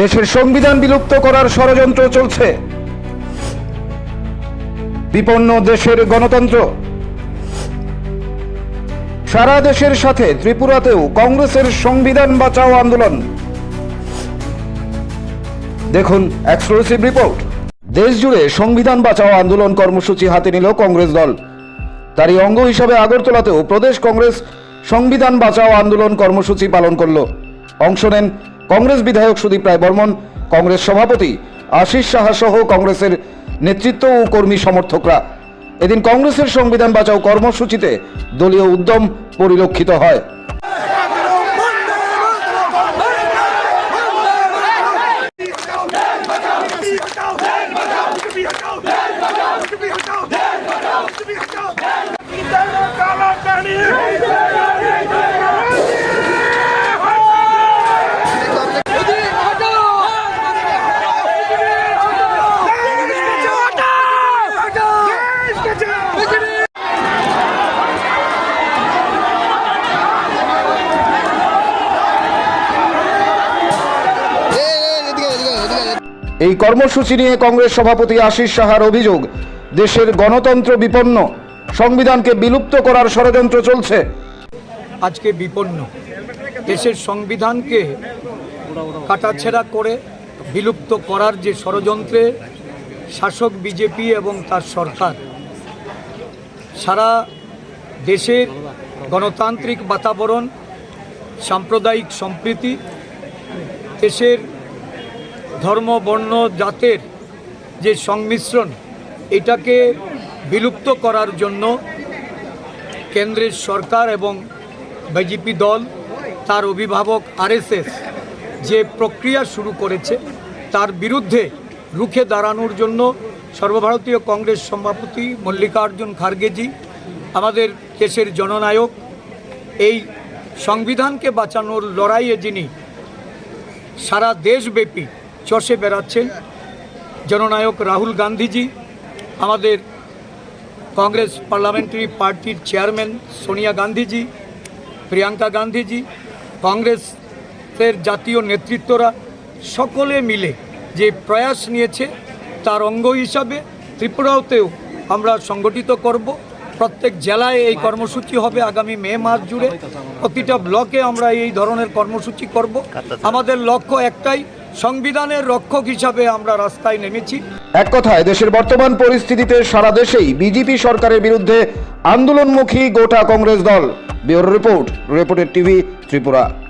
দেশের সংবিধান বিলুপ্ত করার ষড়যন্ত্র চলছে। বিপন্ন দেশের গণতন্ত্র। সারা দেশের সাথে ত্রিপুরাতেও কংগ্রেসের সংবিধান বাঁচাও আন্দোলন। দেখুন এক্সক্লুসিভ রিপোর্ট। দেশ জুড়ে সংবিধান বাঁচাও আন্দোলন কর্মসূচি হাতে নিল কংগ্রেস দল। তারই অঙ্গ হিসাবে আগরতলাতেও প্রদেশ কংগ্রেস সংবিধান বাঁচাও আন্দোলন কর্মসূচি পালন করল। অংশ নেন কংগ্রেস বিধায়ক সুদীপ রায় বর্মন কংগ্রেস সভাপতি আশিস সাহা সহ কংগ্রেসের নেতৃত্ব ও কর্মী সমর্থকরা এদিন কংগ্রেসের সংবিধান বাঁচাও কর্মসূচিতে দলীয় উদ্যম পরিলক্ষিত হয় এই কর্মসূচি নিয়ে কংগ্রেস সভাপতি আশিস সাহার অভিযোগ, দেশের গণতন্ত্র বিপন্ন, সংবিধানকে বিলুপ্ত করার ষড়যন্ত্র চলছে। আজকে বিপন্ন। দেশের সংবিধানকে কাটাছেড়া করে বিলুপ্ত করার যে ষড়যন্ত্রে শাসক বিজেপি এবং তার সরকার, সারা দেশের গণতান্ত্রিক বাতাবরণ, সাম্প্রদায়িক সম্প্রীতি, দেশের ধর্ম, বর্ণ, জাতের যে সংমিশ্রণ, এটাকে বিলুপ্ত করার জন্য কেন্দ্রের সরকার এবং বিজেপি দল, তার অভিভাবক আরএসএস যে প্রক্রিয়া শুরু করেছে, তার বিরুদ্ধে রুখে দাঁড়ানোর জন্য সর্বভারতীয় কংগ্রেস সভাপতি মল্লিকার্জুন খার্গেজি, আমাদের দেশের জননায়ক, এই সংবিধানকে বাঁচানোর লড়াইয়ে যিনি সারা দেশব্যাপী চষে বেড়াচ্ছেন জননায়ক রাহুল গান্ধীজি, আমাদের কংগ্রেস পার্লামেন্টারি পার্টির চেয়ারম্যান সোনিয়া গান্ধীজি, প্রিয়াঙ্কা গান্ধীজি, কংগ্রেসের জাতীয় নেতৃত্বরা সকলে মিলে যে প্রয়াস নিয়েছে তার অঙ্গ হিসাবে ত্রিপুরাতেও আমরা সংগঠিত করব। প্রত্যেক জেলায় এই কর্মসূচি হবে। আগামী মে মাস জুড়ে প্রতিটা ব্লকে আমরা এই ধরনের কর্মসূচি করব। আমাদের লক্ষ্য একটাই সংবিধানের রক্ষক হিসাবে আমরা রাস্তায় নেমেছি। এক কথায়, দেশের বর্তমান পরিস্থিতিতে সারা দেশেই বিজেপি সরকারের বিরুদ্ধে আন্দোলনমুখী গোটা কংগ্রেস দল। ব্যুরো রিপোর্ট, রিপোর্টের TV Tripura.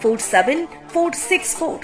four seven four six four